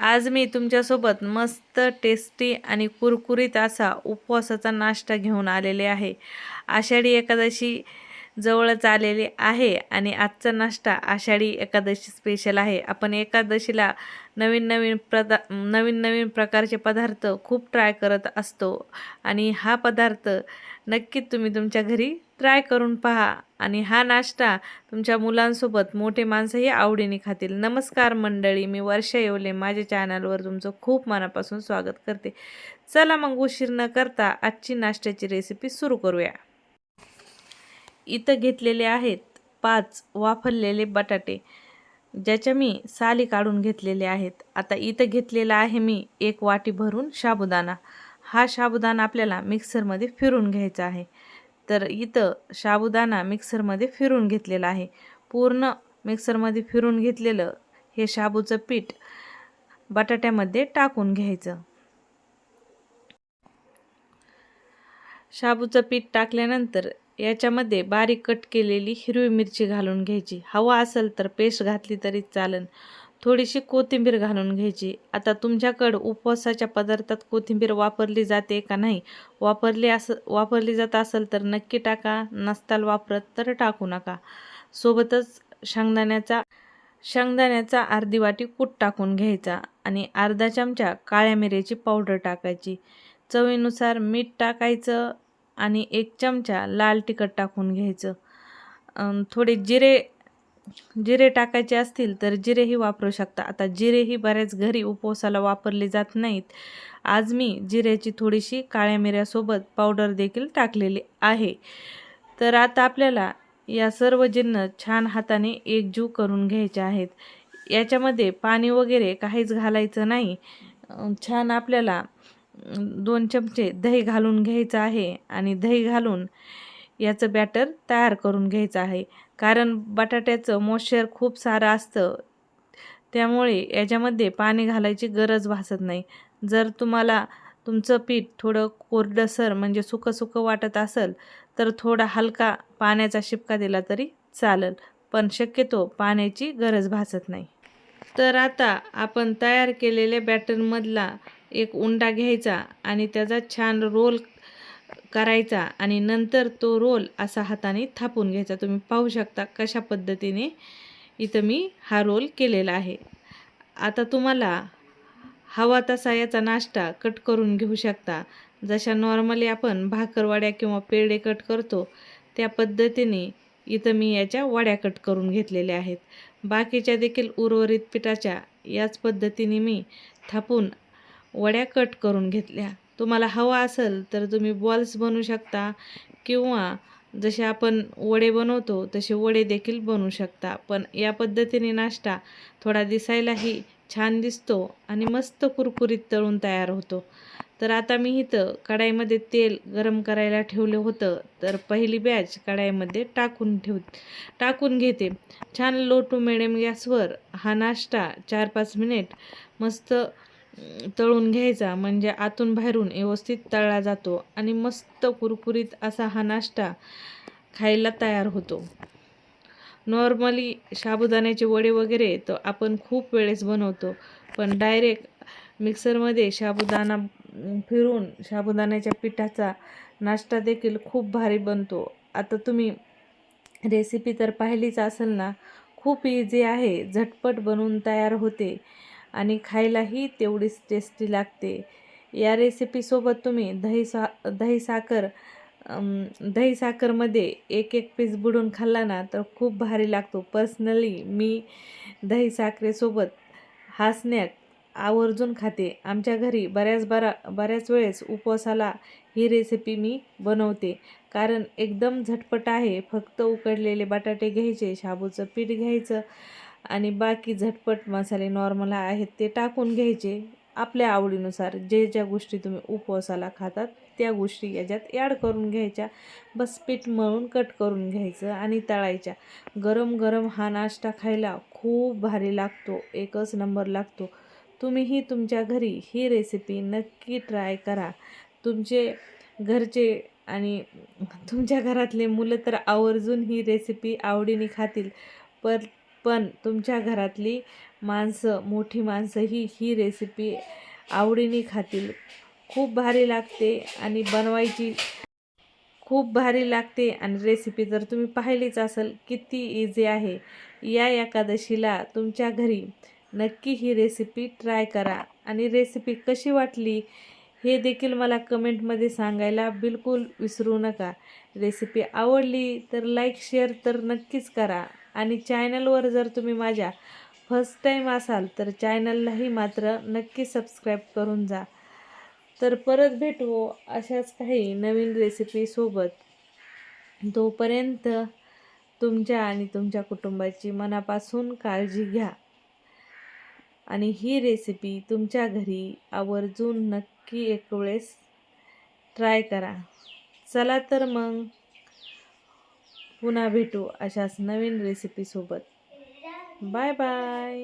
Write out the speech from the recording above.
आज मी तुमच्यासोबत मस्त टेस्टी आणि कुरकुरीत असा उपवासाचा नाश्ता घेऊन आलेले आहे. आषाढी एकादशी जवळच आलेली आहे आणि आजचा नाश्ता आषाढी एकादशी स्पेशल आहे. आपण एकादशीला नवीन नवीन प्रदा नवीन नवीन प्रकारचे पदार्थ खूप ट्राय करत असतो आणि हा पदार्थ नक्कीच तुम्ही तुमच्या घरी ट्राय करून पहा. आणि हा नाश्ता तुमच्या मुलांसोबत मोठे माणसंही आवडीने खातील. नमस्कार मंडळी मी वर्षा येवले. माझ्या चॅनलवर तुमचं खूप मनापासून स्वागत करते. चला मग उशीर न करता आजची नाश्त्याची रेसिपी सुरू करूया. इथं घेतलेले आहेत पाच वाफरलेले बटाटे ज्याच्या मी साली काढून घेतलेले आहेत. आता इथं घेतलेला आहे मी एक वाटी भरून साबुदाणा. हा साबुदाणा आपल्याला मिक्सरमध्ये फिरून घ्यायचा आहे. तर इथं साबुदाणा मिक्सरमध्ये फिरून घेतलेला आहे. पूर्ण मिक्सरमध्ये फिरून घेतलेलं हे शाबूचं पीठ बटाट्यामध्ये टाकून घ्यायचं. शाबूचं पीठ टाकल्यानंतर याच्यामध्ये बारीक कट केलेली हिरवी मिरची घालून घ्यायची. हवा असेल तर पेस्ट घातली तरी चालेल थोडीशी कोथिंबीर घालून घ्यायची. आता तुमच्याकडं उपवासाच्या पदार्थात कोथिंबीर वापरली जाते का नाही? वापरली असं वापरली जात असेल तर नक्की टाका. नसताल वापरत तर टाकू नका. सोबतच शेंगदाण्याचा शेंगदाण्याचा अर्धी वाटी कूट टाकून घ्यायचा आणि अर्धा चमचा काळ्या मिऱ्याची पावडर टाकायची. चवीनुसार मीठ टाकायचं आणि एक चमचा लाल तिखट टाकून घ्यायचं. थोडे जिरे जिरे टाकायचे असतील तर जिरेही वापरू शकता. आता जिरेही बऱ्याच घरी उपवासाला वापरले जात नाहीत. आज मी जिऱ्याची थोडीशी काळ्या मिऱ्यासोबत पावडर देखील टाकलेली आहे. तर आता आपल्याला या सर्व जिन्न छान हाताने एकजीव करून घ्यायचे आहेत. याच्यामध्ये पाणी वगैरे काहीच घालायचं नाही. छान आपल्याला दोन चमचे दही घालून घ्यायचं आहे. आणि दही घालून याचं बॅटर तयार करून घ्यायचं आहे. कारण बटाट्याचं मॉइश्चर खूप सारं असतं. त्यामुळे याच्यामध्ये पाणी घालायची गरज भासत नाही. जर तुम्हाला तुमचं पीठ थोडं कोरडसर म्हणजे सुकं सुकं वाटत असेल तर थोडा हलका पाण्याचा शिपका दिला तरी चालेल. पण शक्यतो पाण्याची गरज भासत नाही. तर आता आपण तयार केलेल्या बॅटरमधला एक उंडा घ्यायचा आणि त्याचा छान रोल करायचा आणि नंतर तो रोल असा हाताने थापून घ्यायचा. तुम्ही पाहू शकता कशा पद्धतीने इथं मी हा रोल केलेला आहे. आता तुम्हाला हवा तसा याचा नाश्ता कट करून घेऊ शकता. जशा नॉर्मली आपण भाकरवाड्या किंवा पेढे कट करतो त्या पद्धतीने इथं मी याच्या वड्या कट करून घेतलेल्या आहेत. बाकीच्या देखील उर्वरित पिठाच्या याच पद्धतीने मी थापून वड्या कट करून घेतल्या. तुम्हाला हवा असेल तर तुम्ही बॉल्स बनवू शकता किंवा जसे आपण वडे बनवतो तसे वडे देखील बनवू शकता. पण या पद्धतीने नाश्ता थोडा दिसायलाही छान दिसतो आणि मस्त कुरकुरीत तळून तयार होतो. तर आता मी इथं कढाईमध्ये तेल गरम करायला ठेवलं होतं. तर पहिली बॅच कढाईमध्ये टाकून ठेव टाकून घेते. छान लो टू मिडियम गॅसवर हा नाश्ता चार पाच मिनिट मस्त तळून घ्यायचा म्हणजे आतून बाहेरून व्यवस्थित तळला जातो आणि मस्त कुरकुरीत असा हा नाश्ता खायला तयार होतो. नॉर्मली साबुदाण्याचे वडे वगैरे तर आपण खूप वेळेस बनवतो पण डायरेक्ट मिक्सरमध्ये साबुदाणा फिरून साबुदाण्याच्या पिठाचा नाश्ता देखील खूप भारी बनतो. आता तुम्ही रेसिपी तर पाहिलीच असेल ना खूप इझी आहे झटपट बनवून तयार होते. आणि खायलाही तेवढीच टेस्टी लागते. या रेसिपीसोबत तुम्ही दही सा दही साखर दही साखरमध्ये एक एक पीस बुडून खाल्ला ना तर खूप भारी लागतो. पर्सनली मी दही साखरेसोबत हा स्नॅक आवर्जून खाते. आमच्या घरी बऱ्याच बरा बऱ्याच वेळेस उपवासाला ही रेसिपी मी बनवते. कारण एकदम झटपट आहे फक्त उकडलेले बटाटे घ्यायचे शाबूचं पीठ घ्यायचं आणि बाकी झटपट मसाले नॉर्मल आहेत ते टाकून घ्यायचे. आपल्या आवडीनुसार जे ज्या गोष्टी तुम्ही उपवासाला खातात त्या गोष्टी याच्यात ॲड करून घ्यायच्या. बस पीठ मळून कट करून घ्यायचं आणि तळायच्या. गरम गरम हा नाश्ता खायला खूप भारी लागतो एकच नंबर लागतो. तुम्हीही तुमच्या घरी ही रेसिपी नक्की ट्राय करा. तुमचे घरचे आणि तुमच्या घरातले मुलं तर आवर्जून ही रेसिपी आवडीने खातील पर पण तुमच्या घरातली माणसं मोठी माणसंही ही रेसिपी आवडीने खातील. खूप भारी लागते आणि बनवायची खूप भारी लागते आणि रेसिपी जर तुम्ही पाहिलीच असेल किती इझी आहे. या एकादशीला तुमच्या घरी नक्की ही रेसिपी ट्राय करा. आणि रेसिपी कशी वाटली हे देखील मला कमेंटमध्ये सांगायला बिलकुल विसरू नका. रेसिपी आवडली तर लाईक शेअर तर नक्कीच करा. आणि चॅनलवर जर तुम्ही माझ्या फर्स्ट टाईम असाल तर चॅनललाही मात्र नक्की सबस्क्राईब करून जा. तर परत भेटू अशाच काही नवीन रेसिपीसोबत तोपर्यंत तुमच्या आणि तुमच्या कुटुंबाची मनापासून काळजी घ्या. आणि ही रेसिपी तुमच्या घरी आवर्जून नक्की एक वेळेस ट्राय करा. चला तर मग. पुन्हा भेटू अशाच नवीन रेसिपीसोबत बाय बाय